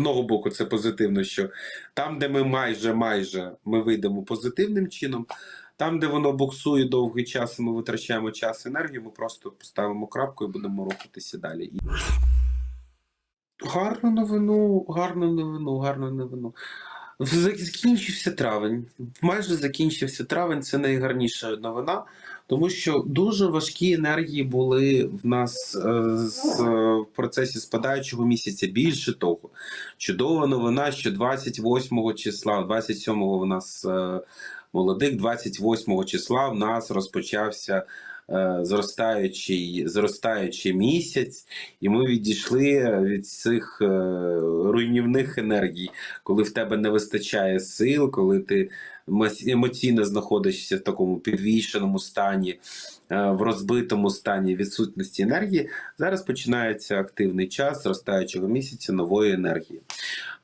одного боку це позитивно, що там, де ми майже майже ми вийдемо позитивним чином, там, де воно буксує довгий час, і ми витрачаємо час і енергію, ми просто поставимо крапку і будемо рухатися далі. Гарну новину, гарну новину, гарну новину. Закінчився травень. Майже закінчився травень. Це найгарніша новина, тому що дуже важкі енергії були в нас е, з, е, в процесі спадаючого місяця. Більше того, чудова новина, що 28 числа, 27-го у нас е, молодик, 28 числа в нас розпочався. Зростаючий, зростаючий місяць, і ми відійшли від цих руйнівних енергій, коли в тебе не вистачає сил, коли ти емоційно знаходишся в такому підвішеному стані, е, в розбитому стані відсутності енергії. Зараз починається активний час зростаючого місяця нової енергії.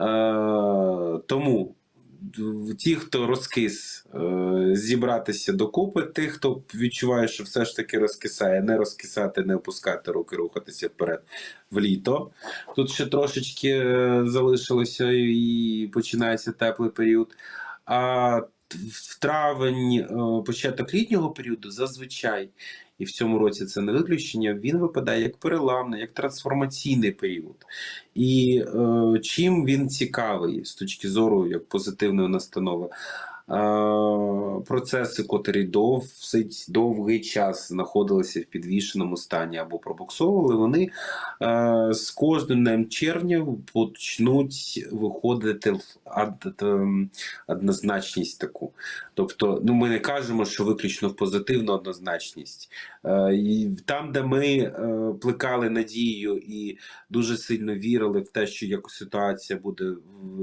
Е, тому ті, хто розкис, е, зібратися докупи, тих, хто відчуває, що все ж таки розкисає, не розкисати, не опускати руки, рухатися вперед в літо. Тут ще трошечки залишилося і починається теплий період. А в травень, е, початок літнього періоду, зазвичай, і в цьому році це не виключення, він випадає як переламний, як трансформаційний період. І е, чим він цікавий з точки зору як позитивної настанови? Е, процеси, котрі досить довгий час знаходилися в підвішеному стані або пробуксовували, вони е, з кожним днем червня почнуть виходити в однозначність таку. Тобто, ну ми не кажемо, що виключно в позитивну однозначність. Е, там, де ми плекали надію і дуже сильно вірили в те, що якось ситуація буде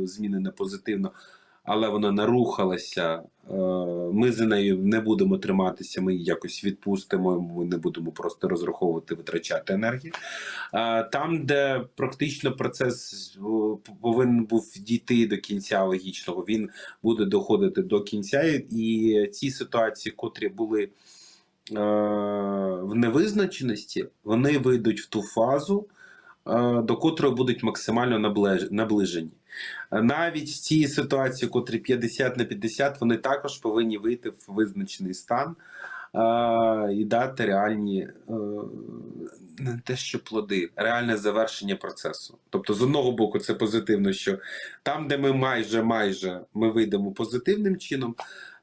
змінена позитивно, але вона нарухалася. е, Ми за нею не будемо триматися, ми якось відпустимо, ми не будемо просто розраховувати, витрачати енергію. Е, Там, де практично процес повинен був дійти до кінця логічного, він буде доходити до кінця, і ці ситуації, котрі були е, в невизначеності, вони вийдуть в ту фазу, е, до котрої будуть максимально наближ- наближені. Е, Навіть цій ситуації, котрі 50 на 50, вони також повинні вийти в визначений стан е, і дати реальні е, не те, що плоди, реальне завершення процесу. Тобто, з одного боку, це позитивно, що там, де ми майже майже ми вийдемо позитивним чином,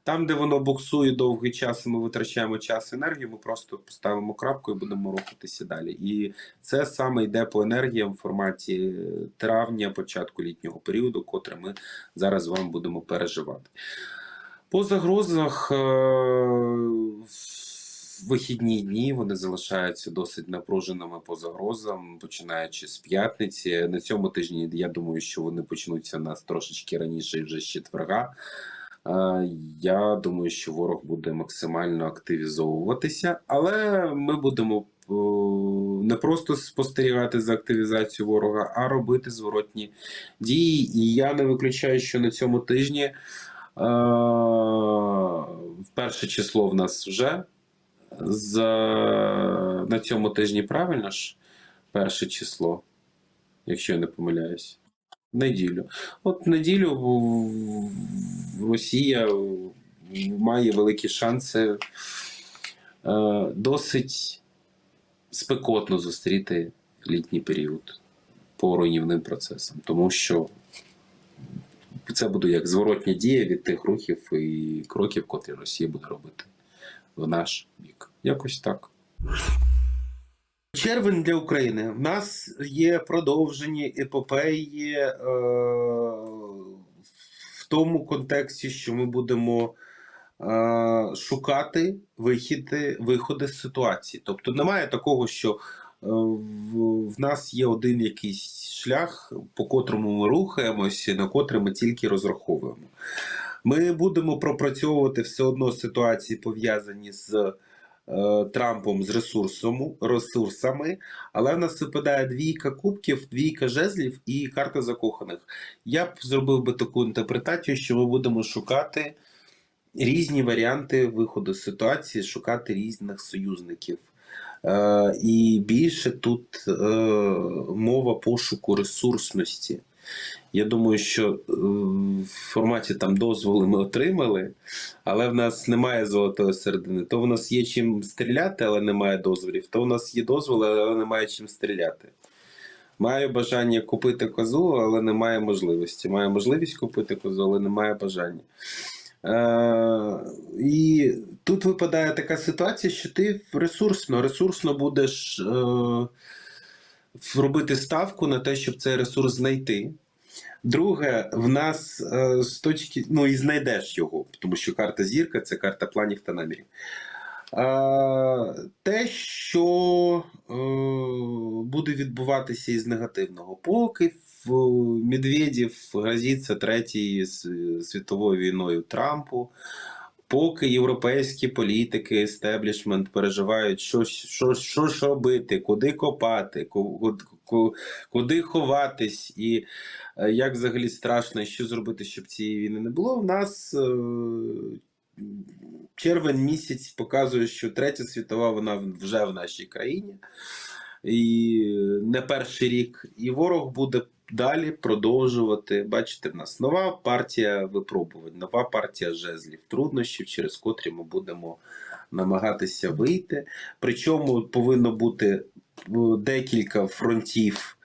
там, де воно буксує довгий час, і ми витрачаємо час і енергію, ми просто поставимо крапку і будемо рухатися далі. І це саме йде по енергіям в форматі травня, початку літнього періоду, котре ми зараз з вами будемо переживати. По загрозах е, вихідні дні вони залишаються досить напруженими по загрозам, починаючи з п'ятниці. На цьому тижні я думаю, що вони почнуться нас трошечки раніше, вже з четверга. Е, Я думаю, що ворог буде максимально активізовуватися, але ми будемо е, не просто спостерігати за активізацією ворога, а робити зворотні дії. І я не виключаю, що на цьому тижні е, в перше число в нас вже з, на цьому тижні правильно ж перше число, якщо я не помиляюсь. Неділю. От неділю Росія має великі шанси е, досить спекотно зустріти літній період по руйнівним процесам, тому що це буде як зворотня дія від тих рухів і кроків, котрі Росія буде робити в наш бік. Якось так. Червень для України. В нас є продовжені епопеї е, в тому контексті, що ми будемо е, шукати вихіди, виходи з ситуації. Тобто немає такого, що е, в, в нас є один якийсь шлях, по котрому ми рухаємося, на котрий ми тільки розраховуємо. Ми будемо пропрацьовувати все одно ситуації, пов'язані з Трампом з ресурсами, але в нас випадає двійка кубків, двійка жезлів і карта закоханих. Я б зробив би таку інтерпретацію, що ми будемо шукати різні варіанти виходу з ситуації, шукати різних союзників. Е, і більше тут е, мова пошуку ресурсності. Я думаю, що е, в форматі там дозволи ми отримали, але в нас немає золотої середини. То в нас є чим стріляти, але немає дозволів. То в нас є дозволи, але немає чим стріляти. Маю бажання купити козу, але немає можливості. Маю можливість купити козу, але немає бажання. Е, і тут випадає така ситуація, що ти ресурсно, ресурсно будеш е, робити ставку на те, щоб цей ресурс знайти. Друге, в нас е, з точки, ну і знайдеш його, тому що карта зірка це карта планів та намірів. Е, те, що е, буде відбуватися із негативного, поки в Медведєв грозиться третьою с- світовою війною Трампу, поки європейські політики, естеблішмент переживають, що, що, що ж робити, куди копати, ку- ку- куди ховатись, і е, як взагалі страшно, що зробити, щоб цієї війни не було. В нас е, червень місяць показує, що третя світова вона вже в нашій країні. І не перший рік, і ворог буде далі продовжувати. Бачите, в нас нова партія випробувань, нова партія жезлів, труднощів, через котрі ми будемо намагатися вийти. Причому повинно бути е, декілька фронтів.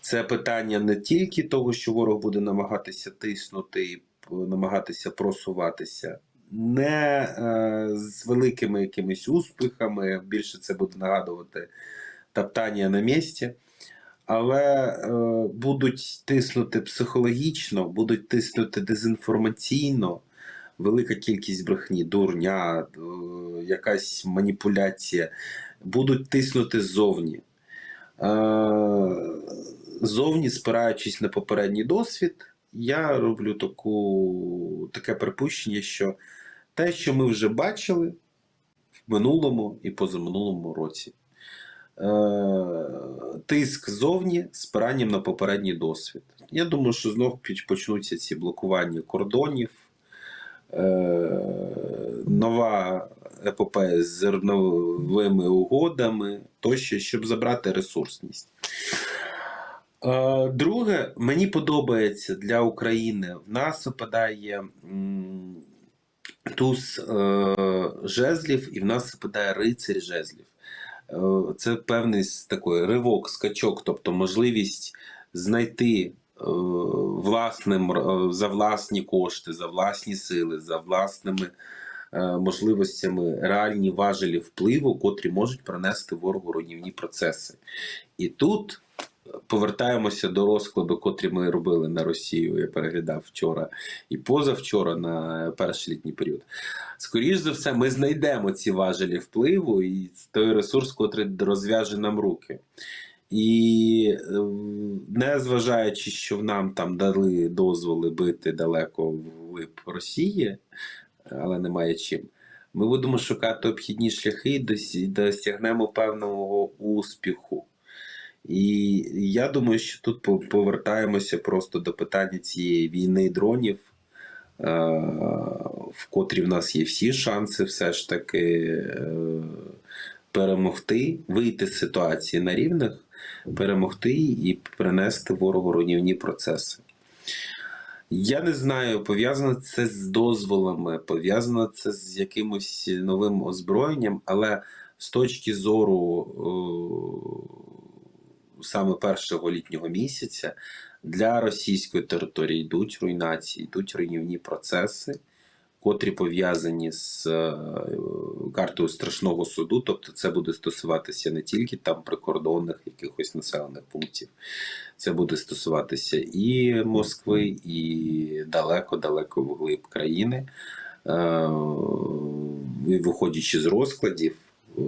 Це питання не тільки того, що ворог буде намагатися тиснути і намагатися просуватися, не е, з великими якимись успіхами. Більше це буде нагадувати топтання на місці. Але е, будуть тиснути психологічно, будуть тиснути дезінформаційно, велика кількість брехні, дурня, е, якась маніпуляція, будуть тиснути ззовні. Е, зовні, спираючись на попередній досвід, я роблю таку, таке припущення, що те, що ми вже бачили в минулому і позаминулому році. Е, тиск зовні з спиранням на попередній досвід. Я думаю, що знов почнуться ці блокування кордонів, е, нова епопея з зерновими угодами тощо, щоб забрати ресурсність. Е, Друге, мені подобається для України. В нас випадає туз жезлів, і в нас випадає рицарь жезлів. Е, Це певний такий ривок, скачок, тобто можливість знайти е, власним за власні кошти, за власні сили, за власними е, можливостями реальні важелі впливу, котрі можуть принести ворогу руйнівні процеси. І тут повертаємося до розкладу, котрі ми робили на Росію. Я переглядав вчора і позавчора на перший літній період. Скоріше за все, ми знайдемо ці важелі впливу і той ресурс, котрий розв'яже нам руки. І е, не зважаючи, що нам там дали дозволи бити далеко в Росії, але немає чим. Ми будемо шукати обхідні шляхи і досягнемо певного успіху. І я думаю, що тут повертаємося просто до питання цієї війни дронів, е, в котрій в нас є всі шанси все ж таки е, перемогти, вийти з ситуації на рівних, перемогти і принести ворогу руйнівні процеси. Я не знаю, пов'язано це з дозволами, пов'язано це з якимось новим озброєнням, але з точки зору е, саме першого літнього місяця для російської території йдуть руйнації, йдуть руйнівні процеси, котрі пов'язані з е, картою страшного суду. Тобто, це буде стосуватися не тільки там прикордонних якихось населених пунктів, це буде стосуватися і Москви, і далеко-далеко вглиб країни. Е, виходячи з розкладів, е,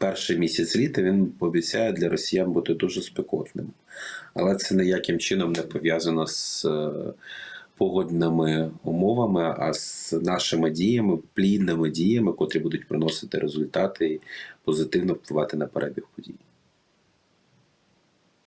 перший місяць літа він обіцяє для росіян бути дуже спекотним. Але це ніяким чином не пов'язано з е, погодними умовами, а з нашими діями, плідними діями, котрі будуть приносити результати і позитивно впливати на перебіг подій.